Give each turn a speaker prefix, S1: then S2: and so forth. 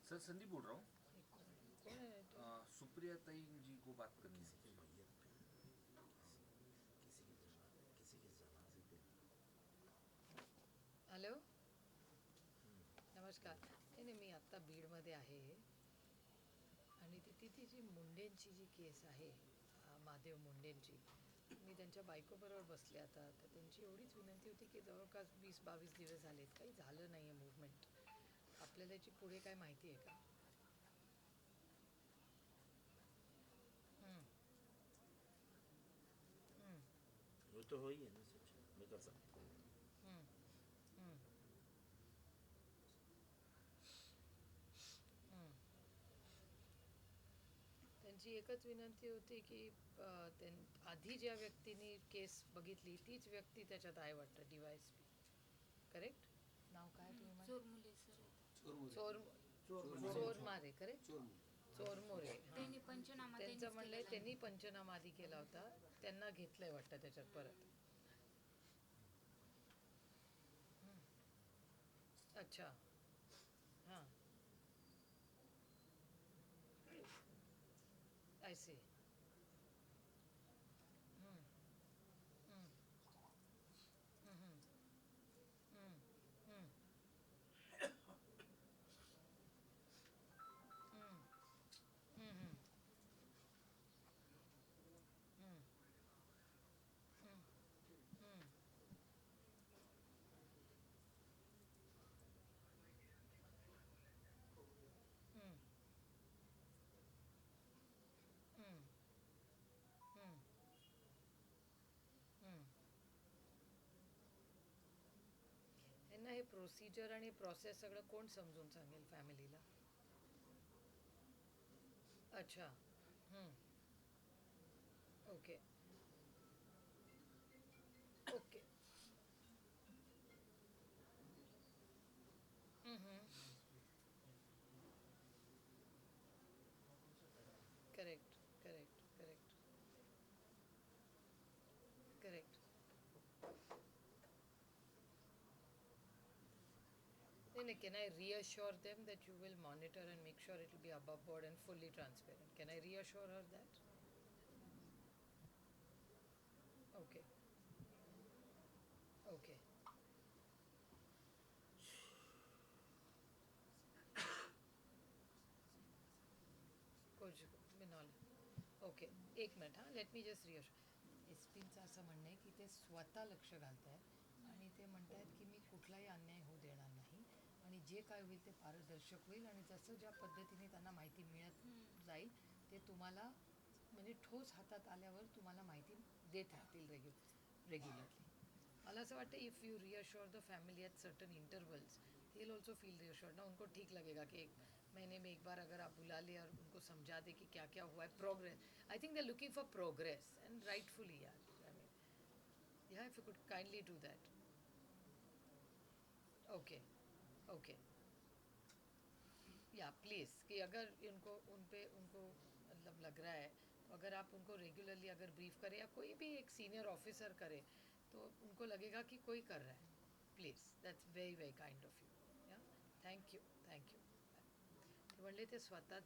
S1: Sir Sandeep बोल रहा हूँ। सुप्रिया तई जी को बात करनी है।
S2: हेलो। नमस्कार। नाही मी आत्ता बीडमध्ये आहे. आणि ती तिथे जी मुंडेंची जी केस आहे महादेव मुंडेंची मी त्यांच्या बायकोबरोबर बसले आता. तर त्यांची एवढीच विनंती होती की जवळपास वीस बावीस दिवस झालेत. काही झालं नाही आहे मुवमेंट आपल्याला याची पुढे काय माहिती आहे का? हं.
S3: तो हो ही है ना मैं कर सकता हूँ
S2: हं. हं. त्यांची एकच विनंती होती की त्यां आधी ज्या व्यक्तीने केस बघितली तीच व्यक्ती त्याच्यात आहे वाटतं D Y S P correct नाव काय तुम्ही चोर चोर मारे करेक्ट चोरमोरे.
S4: त्यांनी पंचनामा
S2: त्यांचं म्हणलंय. त्यांनी पंचनामा आधी केला होता. त्यांना घेतलंय वाटतं त्याच्यात परत. अच्छा. I see. प्रोसिजर आणि प्रोसेस सगळं कोण समजून सांगेल फॅमिलीला अच्छा. Okay okay Then can I reassure them that you will monitor and make sure it will be above board and fully transparent? Can I reassure her that? Okay. Okay. कुछ बिनॉल okay एक minute हाँ let me just rear S पींचं असं म्हणणं आहे की ते स्वतः लक्ष घालत आहेत आणि ते म्हणत आहेत की मी कुठलाही अन्याय होऊ देणार नाही आणि जे काय होईल ते पारदर्शक होईल आणि जसं ज्या पद्धतीने त्यांना माहिती मिळत जाईल ते तुम्हाला म्हणजे ठोस हातात आल्यावर तुम्हाला माहिती देत राहतील रेग्यु रेग्युलरली मला असं वाटतं if you reassure the family at certain intervals he'll also feel reassured ना उनको ठीक लगेगा कि एक महीने में एक बार अगर आप बुला ले और उनको समझा दे कि क्या क्या हुआ है progress I think they looking for progress and rightfully यार I mean yeah if you could kindly do that okay okay yeah please कि अगर इनको उन पे उनको मतलब लग रहा है तो अगर आप उनको रेगुलरली अगर ब्रीफ करें या कोई भी एक सीनियर ऑफिसर करे तो उनको लगेगा कि कोई कर रहा है। Please that's very very kind of you yeah thank you thank you ते म्हणले ते स्वतःच